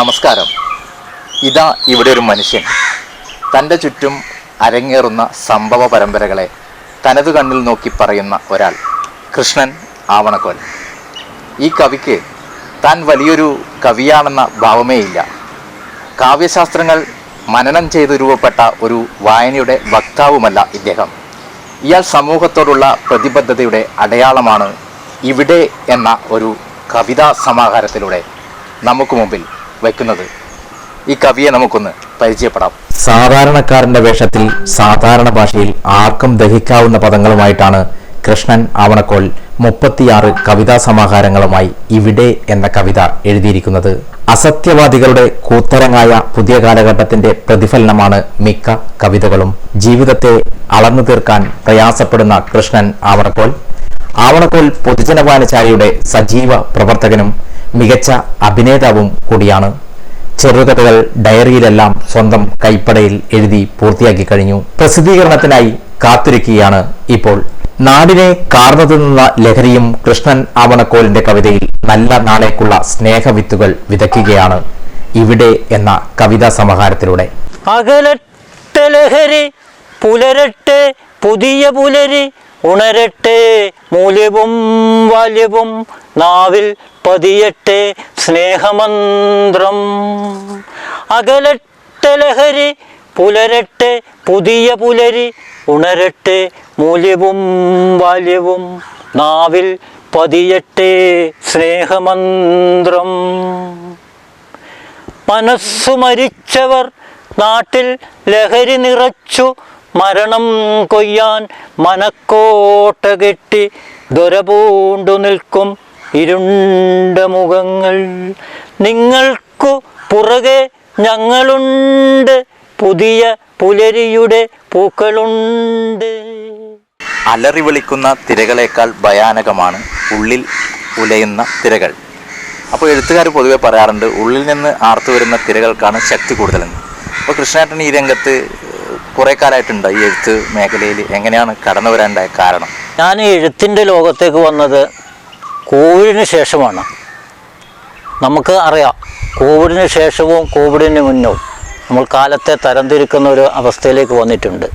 നമസ്കാരം. ഇതാ ഇവിടെ ഒരു മനുഷ്യൻ. തന്റെ ചുറ്റും അരങ്ങേറുന്ന സംഭവ പരമ്പരകളെ തനത് കണ്ണിൽ നോക്കി പറയുന്ന ഒരാൾ കൃഷ്ണൻ ആവണക്കോൽ ഈ കവിക്ക് താൻ വലിയൊരു കവിയാണെന്ന ഭാവമേ ഇല്ല കാവ്യശാസ്ത്രങ്ങൾ മനനം ചെയ്ത് രൂപപ്പെട്ട ഒരു വായനയുടെ വക്താവുമല്ല ഇദ്ദേഹം. ഇയാൾ സമൂഹത്തോടുള്ള പ്രതിബദ്ധതയുടെ അടയാളമാണ് ഇവിടെ എന്ന ഒരു കവിതാ സമാഹാരത്തിലൂടെ നമുക്ക് മുമ്പിൽ വയ്ക്കുന്നത്. ഈ കവിയെ നമുക്കൊന്ന് പരിചയപ്പെടാം. സാധാരണക്കാരന്റെ വേഷത്തിൽ സാധാരണ ഭാഷയിൽ ആർക്കും ദഹിക്കാവുന്ന പദങ്ങളുമായിട്ടാണ് കൃഷ്ണൻ ആവണക്കോൾ മുപ്പത്തിയാറ് കവിതാ സമാഹാരങ്ങളുമായി ഇവിടെ എന്ന കവിത എഴുതിയിരിക്കുന്നത്. അസത്യവാദികളുടെ കൂത്തരങ്ങായ പുതിയ കാലഘട്ടത്തിന്റെ പ്രതിഫലനമാണ് മിക്ക കവിതകളും. ജീവിതത്തെ അളന്നു തീർക്കാൻ പ്രയാസപ്പെടുന്ന കൃഷ്ണൻ ആവണക്കോൽ ആവണക്കോൽ പൊതുജന വായനശാലയുടെ സജീവ പ്രവർത്തകനും മികച്ച അഭിനേതാവും കൂടിയാണ്. ചെറുകഥകൾ ഡയറിയിലെല്ലാം സ്വന്തം കൈപ്പടയിൽ എഴുതി പൂർത്തിയാക്കി കഴിഞ്ഞു. പ്രസിദ്ധീകരണത്തിനായി കാത്തിരിക്കുകയാണ് ഇപ്പോൾ. നാടിനെ കാർന്നു നിന്ന ലഹരിയും കൃഷ്ണൻ ആവണക്കോലിന്റെ കവിതയിൽ നല്ല നാളേക്കുള്ള സ്നേഹവിത്തുകൾ വിതയ്ക്കുകയാണ് ഇവിടെ എന്ന കവിതാ സമാഹാരത്തിലൂടെ. പുലരട്ടെ പുതിയ പുലരി ഉണരട്ടെ മൂല്യവും വാല്യവും നാവിൽ പതിയട്ടെ സ്നേഹമന്ത്രം. അകലട്ടെ ലഹരി പുലരട്ടെ പുതിയ പുലരി ഉണരട്ടെ മൂല്യവും വാല്യവും നാവിൽ പതിയട്ടെ സ്നേഹമന്ത്രം. മനസ്സു മരിച്ചവർ നാട്ടിൽ ലഹരി നിറച്ചു മരണം കൊയ്യാൻ മനക്കോട്ട കെട്ടി ദൊരപൂണ്ടു നിൽക്കും ഇരുണ്ട മുഖങ്ങൾ. നിങ്ങൾക്കു പുറകെ ഞങ്ങളുണ്ട്. പുതിയ പുലരിയുടെ പൂക്കളുണ്ട്. അലറി വിളിക്കുന്ന തിരകളേക്കാൾ ഭയാനകമാണ് ഉള്ളിൽ ഉലയുന്ന തിരകൾ. അപ്പോൾ എഴുത്തുകാർ പൊതുവെ പറയാറുണ്ട് ഉള്ളിൽ നിന്ന് ആർത്തു വരുന്ന തിരകൾക്കാണ് ശക്തി കൂടുതലെന്ന്. അപ്പോൾ കൃഷ്ണേട്ടൻ ഈ രംഗത്ത് കുറേ കാലമായിട്ടുണ്ട് ഈ എഴുത്ത് മേഖലയിൽ എങ്ങനെയാണ് കടന്നു വരാനുണ്ടായ കാരണം? ഞാൻ എഴുത്തിന്റെ ലോകത്തേക്ക് വന്നത് കോവിഡിന് ശേഷമാണ്. നമുക്ക് അറിയാം കോവിഡിന് ശേഷവും കോവിഡിന് മുന്നും നമ്മൾ കാലത്തെ തരംതിരിക്കുന്ന ഒരു അവസ്ഥയിലേക്ക് വന്നിട്ടുണ്ട്.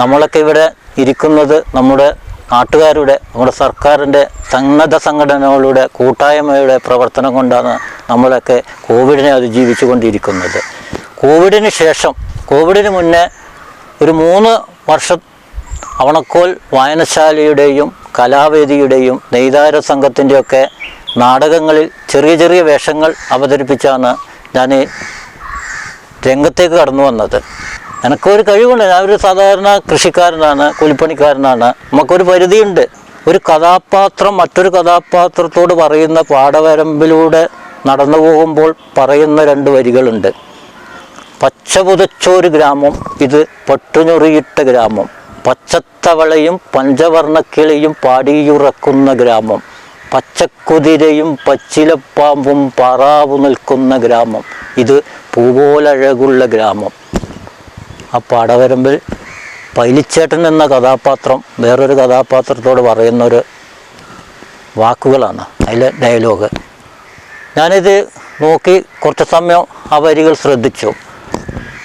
നമ്മളൊക്കെ ഇവിടെ ഇരിക്കുന്നത് നമ്മുടെ നാട്ടുകാരുടെ നമ്മുടെ സർക്കാരിന്റെ സന്നദ്ധ സംഘടനകളുടെ കൂട്ടായ്മയുടെ പ്രവർത്തനം കൊണ്ടാണ് നമ്മളൊക്കെ കോവിഡിനെ അതിജീവിച്ചു കൊണ്ടിരിക്കുന്നത് കോവിഡിന് ശേഷം കോവിഡിന് മുന്നേ ഒരു മൂന്ന് വർഷം അവണക്കോൽ വായനശാലയുടെയും കലാവേദിയുടെയും നെയ്താര സംഘത്തിന്റെയൊക്കെ നാടകങ്ങളിൽ ചെറിയ ചെറിയ വേഷങ്ങൾ അവതരിപ്പിച്ചാണ് ഞാൻ രംഗത്തേക്ക് കടന്നു വന്നത്. എനിക്കൊരു കഴിവുണ്ട്. ഞാൻ ഒരു സാധാരണ കൃഷിക്കാരനാണ് കൂലിപ്പണിക്കാരനാണ്. നമുക്കൊരു പരിധിയുണ്ട്. ഒരു കഥാപാത്രം മറ്റൊരു കഥാപാത്രത്തോട് പറയുന്ന പാടവരമ്പിലൂടെ നടന്നു പോകുമ്പോൾ പറയുന്ന രണ്ട് വരികളുണ്ട്. പച്ച പുതച്ചൊരു ഗ്രാമം ഇത് പട്ടുഞ്ഞൊറിയിട്ട ഗ്രാമം. പച്ചത്തവളയും പഞ്ചവർണക്കിളിയും പാടിയുറക്കുന്ന ഗ്രാമം. പച്ചക്കുതിരയും പച്ചിലപ്പാമ്പും പാറാവു നിൽക്കുന്ന ഗ്രാമം. ഇത് പൂപോലഴകുള്ള ഗ്രാമം. ആ പാടവരമ്പിൽ പൈലിച്ചേട്ടൻ എന്ന കഥാപാത്രം വേറൊരു കഥാപാത്രത്തോട് പറയുന്നൊരു വാക്കുകളാണ് അതിലെ ഡയലോഗ് ഞാനിത് നോക്കി കുറച്ച് സമയം ആ വരികൾ ശ്രദ്ധിച്ചു.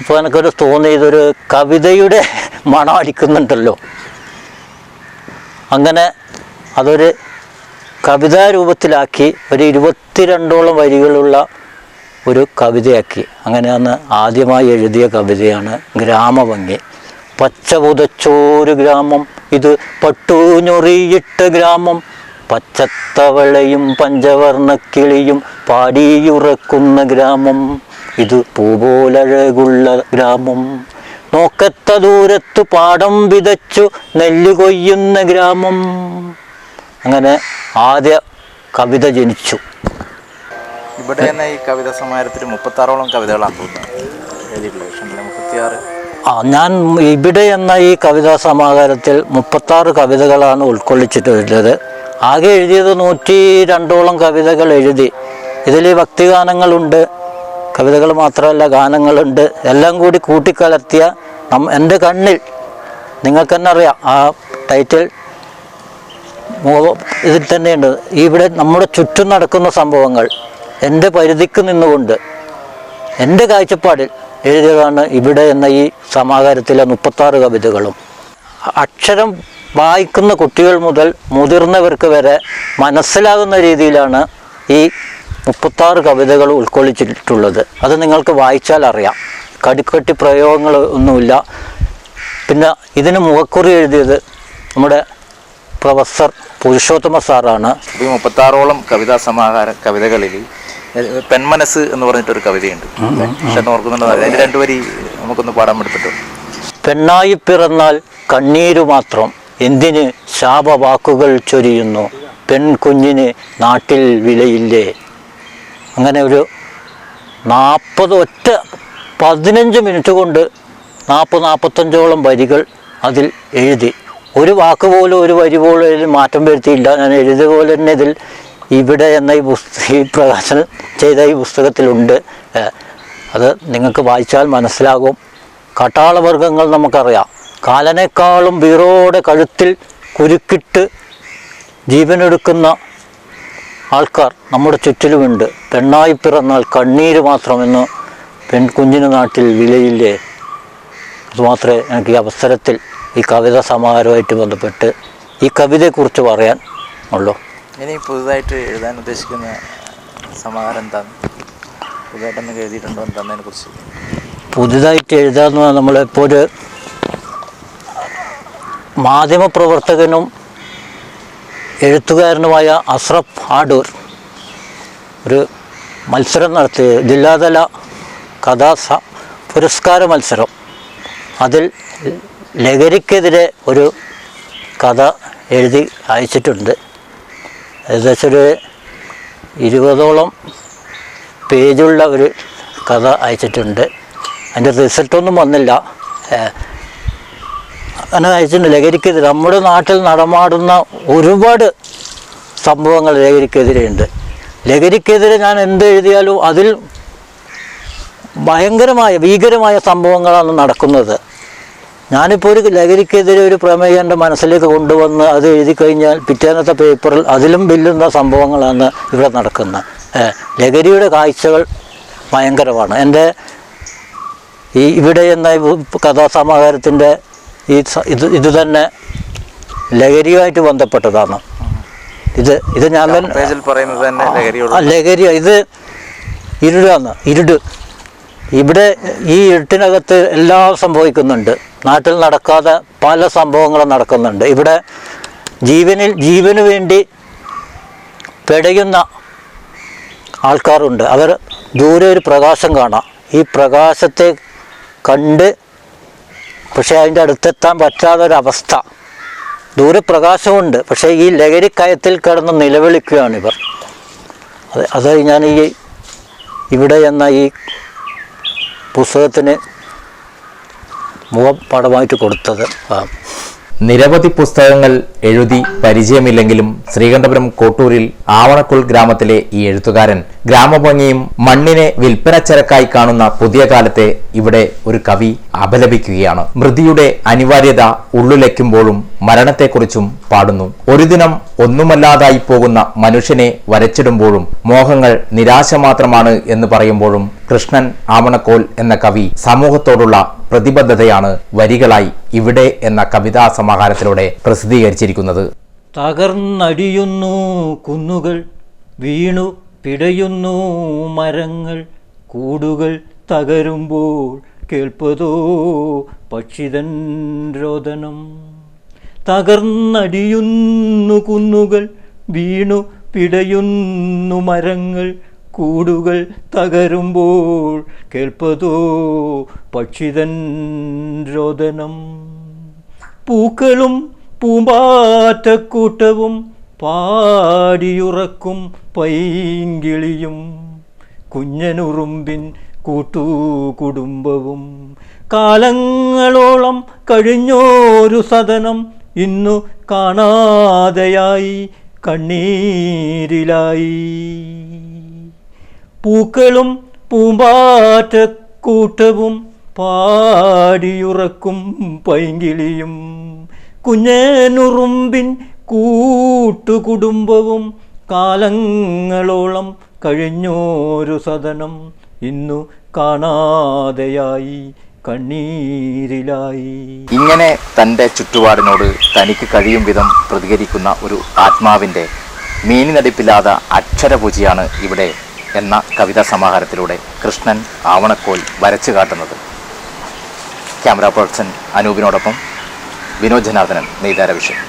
അപ്പോൾ എനിക്കൊരു തോന്നി ഇതൊരു കവിതയുടെ മണം അടിക്കുന്നുണ്ടല്ലോ. അങ്ങനെ അതൊരു കവിതാ രൂപത്തിലാക്കി ഒരു ഇരുപത്തിരണ്ടോളം വരികളുള്ള ഒരു കവിതയാക്കി. അങ്ങനെയാണ് ആദ്യമായി എഴുതിയ കവിതയാണ് ഗ്രാമഭംഗി. പച്ച പുതച്ചോരു ഗ്രാമം ഇത് പട്ടുഞ്ഞൊറിയിട്ട ഗ്രാമം. പച്ചത്തവളയും പഞ്ചവർണക്കിളിയും പാടിയുറക്കുന്ന ഗ്രാമം. ഇത് പൂപോലഴകുള്ള ഗ്രാമം. നോക്കത്ത ദൂരത്തു പാടം വിതച്ചു നെല്ല് കൊയ്യുന്ന ഗ്രാമം. അങ്ങനെ ആദ്യ കവിത ജനിച്ചു. ഇവിടെ തന്നെ ഈ കവിതാ സമാഹാരത്തിൽ മുപ്പത്താറോളം കവിതകളാണ് ആ ഞാൻ ഇവിടെ എന്ന ഈ കവിതാ സമാഹാരത്തിൽ മുപ്പത്താറ് കവിതകളാണ് ഉൾക്കൊള്ളിച്ചിട്ടുള്ളത്. ആകെ എഴുതിയത് നൂറ്റി രണ്ടോളം കവിതകൾ എഴുതി. ഇതിൽ ഭക്തിഗാനങ്ങളുണ്ട്. കവിതകൾ മാത്രമല്ല ഗാനങ്ങളുണ്ട്. എല്ലാം കൂടി കൂട്ടിക്കലർത്തിയ എന്റെ കണ്ണിൽ നിങ്ങൾക്ക് തന്നെ അറിയാം ആ ടൈറ്റിൽ ഇതിൽ തന്നെയുണ്ട്. ഇവിടെ നമ്മുടെ ചുറ്റും നടക്കുന്ന സംഭവങ്ങൾ എന്റെ പരിധിക്ക് നിന്നുകൊണ്ട് എന്റെ കാഴ്ചപ്പാടിൽ എഴുതിയതാണ് ഇവിടെ എന്ന ഈ സമാഹാരത്തിലെ മുപ്പത്താറ് കവിതകളും. അക്ഷരം വായിക്കുന്ന കുട്ടികൾ മുതൽ മുതിർന്നവർക്ക് വരെ മനസ്സിലാകുന്ന രീതിയിലാണ് ഈ മുപ്പത്താറ് കവിതകൾ ഉൾക്കൊള്ളിച്ചിട്ടുള്ളത്. അത് നിങ്ങൾക്ക് വായിച്ചാൽ അറിയാം. കടുക്കട്ടി പ്രയോഗങ്ങൾ ഒന്നുമില്ല. പിന്നെ ഇതിന് മുഖക്കുറി എഴുതിയത് നമ്മുടെ പ്രൊഫസർ പുരുഷോത്തമ സാറാണ്. മുപ്പത്താറോളം കവിതാ സമാഹാര കവിതകളിൽ പെൺമനസ് എന്ന് പറഞ്ഞിട്ടൊരു കവിതയുണ്ട്. പക്ഷെ ഓർക്കുന്നുണ്ടോ? അതിന് രണ്ടുപേരി നമുക്കൊന്ന് പാടാൻ എടുത്തിട്ടുണ്ട്. പെണ്ണായി പിറന്നാൽ കണ്ണീരു മാത്രം എന്തിന് ശാപവാക്കുകൾ ചൊരിയുന്നു? പെൺകുഞ്ഞിന് നാട്ടിൽ വിലയില്ലേ? അങ്ങനെ ഒരു നാൽപ്പത് ഒറ്റ പതിനഞ്ച് മിനിറ്റ് കൊണ്ട് നാൽപ്പത് നാൽപ്പത്തഞ്ചോളം വരികൾ അതിൽ എഴുതി. ഒരു വാക്ക് പോലും ഒരു വരി പോലും മാറ്റം വരുത്തിയില്ല. ഞാൻ എഴുതിയ പോലെ തന്നെ ഇതിൽ ഇവിടെ എന്ന ഈ പുസ്തക ഈ പ്രകാശനം ചെയ്ത ഈ പുസ്തകത്തിലുണ്ട്. അത് നിങ്ങൾക്ക് വായിച്ചാൽ മനസ്സിലാകും. കട്ടാളവർഗങ്ങൾ നമുക്കറിയാം. കാലനേക്കാളും വീറോടെ കഴുത്തിൽ കുരുക്കിട്ട് ജീവനെടുക്കുന്ന ആൾക്കാർ നമ്മുടെ ചുറ്റിലുമുണ്ട്. പെണ്ണായി പിറന്നാൽ കണ്ണീര് മാത്രമെന്ന് പെൺകുഞ്ഞിന് നാട്ടിൽ വിലയില്ലേ? അതുമാത്രമേ എനിക്ക് ഈ അവസരത്തിൽ ഈ കവിത സമാഹാരമായിട്ട് ബന്ധപ്പെട്ട് ഈ കവിതയെക്കുറിച്ച് പറയാൻ ഉള്ളൂ. ഇനി പുതുതായിട്ട് എഴുതാൻ ഉദ്ദേശിക്കുന്ന സമാഹാരം എന്താണ്? പുതുതായിട്ടൊന്ന് എഴുതിയിട്ടുണ്ടോ? എന്താന്നതിനെ കുറിച്ച്? പുതുതായിട്ട് എഴുതാന്ന് പറഞ്ഞാൽ നമ്മളിപ്പോൾ മാധ്യമപ്രവർത്തകനും എഴുത്തുകാരനുമായ അസ്രഫ് ആഡൂർ ഒരു മത്സരം നടത്തി. ജില്ലാതല കഥാ പുരസ്കാര മത്സരം. അതിൽ ലഹരിക്കെതിരെ ഒരു കഥ എഴുതി അയച്ചിട്ടുണ്ട്. ഏകദേശം ഒരു ഇരുപതോളം പേജുള്ള ഒരു കഥ അയച്ചിട്ടുണ്ട്. അതിന്റെ റിസൾട്ടൊന്നും വന്നില്ല. അങ്ങനെ അയച്ചിട്ടുണ്ട് ലഹരിക്കെതിരെ നമ്മുടെ നാട്ടിൽ നടമാടുന്ന ഒരുപാട് സംഭവങ്ങൾ ലഹരിക്കെതിരെയുണ്ട്. ലഹരിക്കെതിരെ ഞാൻ എന്ത് എഴുതിയാലും അതിൽ ഭയങ്കരമായ ഭീകരമായ സംഭവങ്ങളാണ് നടക്കുന്നത്. ഞാനിപ്പോൾ ഒരു ലഹരിക്കെതിരെ ഒരു പ്രമേയം എന്റെ മനസ്സിലേക്ക് കൊണ്ടുവന്ന് അത് എഴുതി കഴിഞ്ഞാൽ പിറ്റേന്നത്തെ പേപ്പറിൽ അതിലും വെല്ലുന്ന സംഭവങ്ങളാണ് ഇവിടെ നടക്കുന്നത്. ലഹരിയുടെ കാഴ്ചകൾ ഭയങ്കരമാണ്. എന്റെ ഈ ഇവിടെ എന്ന കഥാസമാഹാരത്തിന്റെ ഈ ഇത് ഇത് തന്നെ ലഹരിയുമായിട്ട് ബന്ധപ്പെട്ടതാണ്. ഇത് ഇത് ഞാൻ തന്നെ പറയുന്നത് ലഹരി ഇത് ഇരുടാണ് ഇരുട്. ഇവിടെ ഈ ഇരുട്ടിനകത്ത് എല്ലാം സംഭവിക്കുന്നുണ്ട്. നാട്ടിൽ നടക്കാതെ പല സംഭവങ്ങളും നടക്കുന്നുണ്ട്. ഇവിടെ ജീവനിൽ ജീവന് വേണ്ടി പെടയുന്ന ആൾക്കാരുണ്ട്. അവർ ദൂരെ ഒരു പ്രകാശം കാണാം. ഈ പ്രകാശത്തെ കണ്ട് പക്ഷേ അതിന്റെ അടുത്തെത്താൻ പറ്റാത്ത ദൂരപ്രകാശമുണ്ട്. ദൂരെ പ്രകാശമുണ്ട് പക്ഷേ ഈ ലഹരിക്കയത്തിൽ കിടന്ന് നിലവിളിക്കുകയാണിവർ അത് അത് ഞാൻ ഈ ഇവിടെ എന്ന ഈ പുസ്തകത്തിന് മുഖപടമായിട്ട് കൊടുത്തത് ആ. നിരവധി പുസ്തകങ്ങൾ എഴുതി പരിചയമില്ലെങ്കിലും ശ്രീകണ്ഠപുരം കോട്ടൂരിൽ ആവണക്കുൾ ഗ്രാമത്തിലെ ഈ എഴുത്തുകാരൻ ഗ്രാമഭംഗിയും മണ്ണിനെ വിൽപ്പനച്ചരക്കായി കാണുന്ന പുതിയ കാലത്തെ ഇവിടെ ഒരു കവി അപലപിക്കുകയാണ്. മൃതിയുടെ അനിവാര്യത ഉള്ളുലയ്ക്കുമ്പോഴും മരണത്തെക്കുറിച്ചും പാടുന്നു. ഒരു ദിനം ഒന്നുമല്ലാതായി പോകുന്ന മനുഷ്യനെ വരച്ചിടുമ്പോഴും മോഹങ്ങൾ നിരാശ മാത്രമാണ് എന്ന് പറയുമ്പോഴും കൃഷ്ണൻ ആമണക്കോൽ എന്ന കവി സമൂഹത്തോടുള്ള പ്രതിബദ്ധതയാണ് വരികളായി ഇവിടെ എന്ന കവിതാ സമാഹാരത്തിലൂടെ പ്രസിദ്ധീകരിച്ചിരിക്കുന്നത്. തകർന്നടിയുന്നു കുന്നുകൾ വീണു പിടയുന്നു മരങ്ങൾ കൂടുകൾ തകരുമ്പോൾ കേൾപ്പതോ പക്ഷിതൻ രോദനം. തകർന്നടിയുന്നു കുന്നുകൾ വീണു പിടയുന്നു മരങ്ങൾ കൂടുകൾ തകരുമ്പോൾ കേൾപ്പതോ പക്ഷിതൻ രോദനം. പൂക്കളും പൂമ്പാറ്റക്കൂട്ടവും പാടിയുറക്കും പൈങ്കിളിയും കുഞ്ഞനുറുമ്പിൻ കൂട്ടുകുടുംബവും. കാലങ്ങളോളം കഴിഞ്ഞോരു സദനം ഇന്നു കാണാതെയായി കണ്ണീരിലായി. പൂക്കളും പൂമ്പാറ്റക്കൂട്ടവും പാടിയുറക്കും പൈങ്കിളിയും കുഞ്ഞനുറുമ്പിൻ കൂട്ടുകുടുംബവും കാലങ്ങളോളം കഴിഞ്ഞോരു സദനം ഇന്നു കാണാതെയായി കണ്ണീരിലായി. ഇങ്ങനെ തന്റെ ചുറ്റുപാടിനോട് തനിക്ക് കഴിയും വിധം പ്രതികരിക്കുന്ന ഒരു ആത്മാവിന്റെ മീനിനടിപ്പില്ലാത്ത അക്ഷരപൂജയാണ് ഇവിടെ എന്ന കവിതാ സമാഹാരത്തിലൂടെ കൃഷ്ണൻ ആവണക്കോൽ വരച്ചു കാട്ടുന്നത്. ക്യാമറ പേഴ്സൺ അനൂപിനോടൊപ്പം വിനോദ് ജനാർദ്ദനൻ നെയ്താര വിഷയം